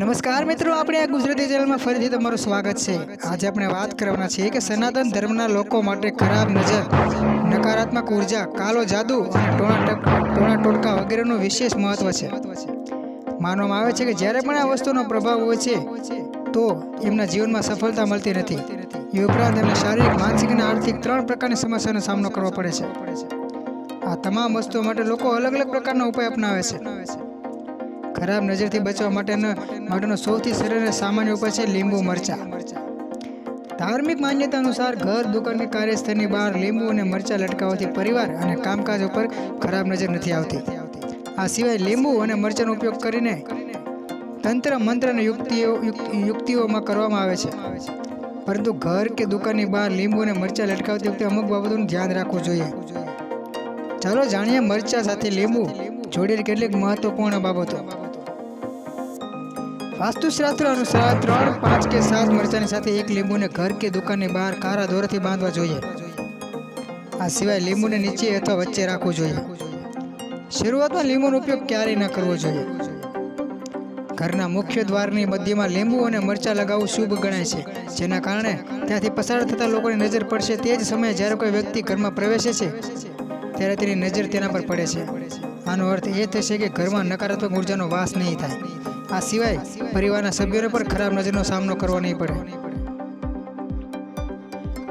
નમસ્કાર મિત્રો, આપણે આ ગુજરાતી ચેનલમાં ફરીથી તમારું સ્વાગત છે. આજે આપણે વાત કરવાના છીએ કે સનાતન ધર્મના લોકો માટે ખરાબ નજર, નકારાત્મક ઊર્જા, કાલો જાદુ અને ટોણા ટોણા ટોટકા વગેરેનું વિશેષ મહત્વ છે. માનવામાં આવે છે કે જ્યારે પણ આ વસ્તુનો પ્રભાવ હોય છે, તો એમના જીવનમાં સફળતા મળતી નથી. એ ઉપરાંત એમને શારીરિક, માનસિક અને આર્થિક ત્રણ પ્રકારની સમસ્યાનો સામનો કરવો પડે છે. આ તમામ વસ્તુઓ માટે લોકો અલગ અલગ પ્રકારના ઉપાય અપનાવે છે. ખરાબ નજરથી બચવા માટેનો માટેનો સૌથી સરળ સામાન્ય ઉપાય છે લીંબુ મરચા. ધાર્મિક માન્યતા અનુસાર ઘર દુકાન કાર્યસ્થળની બહાર લીંબુ અને મરચા લટકાવવાથી પરિવાર અને કામકાજ ઉપર ખરાબ નજર નથી આવતી. આ સિવાય લીંબુ અને મરચાનો ઉપયોગ કરીને તંત્ર, મંત્ર અને યુક્તિઓ યુક્તિઓમાં કરવામાં આવે છે. પરંતુ ઘર કે દુકાનની બહાર લીંબુ અને મરચા લટકાવતી વખતે અમુક બાબતોનું ધ્યાન રાખવું જોઈએ. ચાલો જાણીએ મરચા સાથે લીંબુ જોડેલી કેટલીક મહત્વપૂર્ણ બાબતો. વાસ્તુશાસ્ત્ર અનુસાર ત્રણ, પાંચ કે સાત મરચાની સાથે એક લીંબુને ઘર કે દુકાનની બહાર કારા દોરથી બાંધવા જોઈએ. આ સિવાય લીંબુને નીચે અથવા વચ્ચે રાખવું જોઈએ. શરૂઆતમાં લીંબુનો ઉપયોગ ક્યારેય ન કરવો જોઈએ. ઘરના મુખ્ય દ્વારની મધ્યમાં લીંબુ અને મરચાં લગાવવું શુભ ગણાય છે, જેના કારણે ત્યાંથી પસાર થતા લોકોની નજર પડશે તે જ સમયે જ્યારે કોઈ વ્યક્તિ ઘરમાં પ્રવેશે છે, ત્યારે તેની નજર તેના પર પડે છે. આનો અર્થ એ થશે કે ઘરમાં નકારાત્મક ઉર્જાનો વાસ નહીં થાય. આ સિવાય પરિવારના સભ્યોને પણ ખરાબ નજરનો સામનો કરવો નહીં પડે.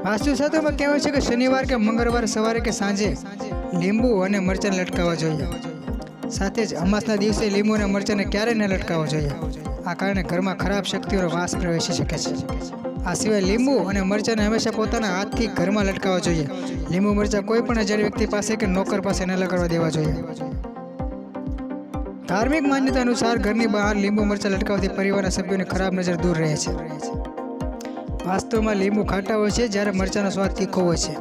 વાસ્તુશાસ્ત્રમાં કહેવાય છે કે શનિવાર કે મંગળવાર સવારે કે સાંજે લીંબુ અને મરચાં લટકાવવા જોઈએ. સાથે જ અમાસના દિવસે લીંબુ અને મરચાંને ક્યારેય ન લટકાવવા જોઈએ. આ કારણે ઘરમાં ખરાબ શક્તિઓનો વાસ પ્રવેશી શકે છે. આ સિવાય લીંબુ અને મરચાંને હંમેશા પોતાના હાથથી ઘરમાં લટકાવવા જોઈએ. લીંબુ, મરચાં કોઈ પણ અજાણી વ્યક્તિ પાસે કે નોકર પાસે ન લગાડવા દેવા જોઈએ. ધાર્મિક માન્યતા અનુસાર ઘરની બહાર લીંબુ, મરચાં લટકાવવાથી પરિવારના સભ્યોની ખરાબ નજર દૂર રહે છે. વાસ્તવમાં લીંબુ ખાટા હોય છે જ્યારે મરચાંનો સ્વાદ તીખો હોય છે.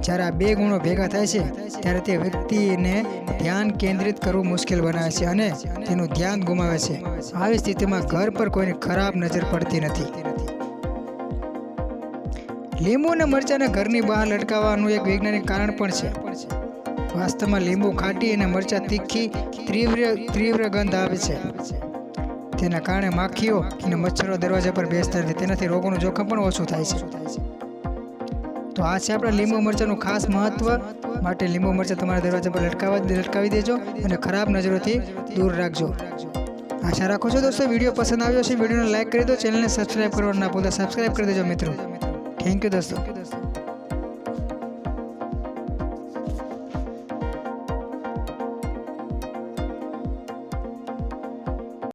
જ્યારે આ બે ગુણો ભેગા થાય છે, ત્યારે તે વ્યક્તિને ધ્યાન કેન્દ્રિત કરવું મુશ્કેલ બનાવે છે અને તેનું ધ્યાન ગુમાવે છે. આવી સ્થિતિમાં ઘર પર કોઈની ખરાબ નજર પડતી નથી. લીંબુ અને મરચાંને ઘરની બહાર લટકાવવાનું એક વૈજ્ઞાનિક કારણ પણ છે. વાસ્તવમાં લીંબુ ખાટી અને મરચાં તીખી, તીવ્ર તીવ્ર ગંધ આવે છે. તેના કારણે માખીઓ અને મચ્છરો દરવાજા પર બેસતા નથી તેનાથી રોગોનું જોખમ પણ ઓછું થાય છે. તો આ છે આપણા લીંબુ મરચાંનું ખાસ મહત્વ. માટે લીંબુ મરચાં તમારા દરવાજા પર લટકાવવા લટકાવી દેજો અને ખરાબ નજરોથી દૂર રાખજો. આશા રાખો છો દોસ્તો, વીડિયો પસંદ આવ્યો છે વિડીયોને લાઈક કરી દો, ચેનલને સબસ્ક્રાઈબ કરવાનું ના ભૂલતા. સબસ્ક્રાઈબ કરી દેજો મિત્રો. Thank you, Dasu.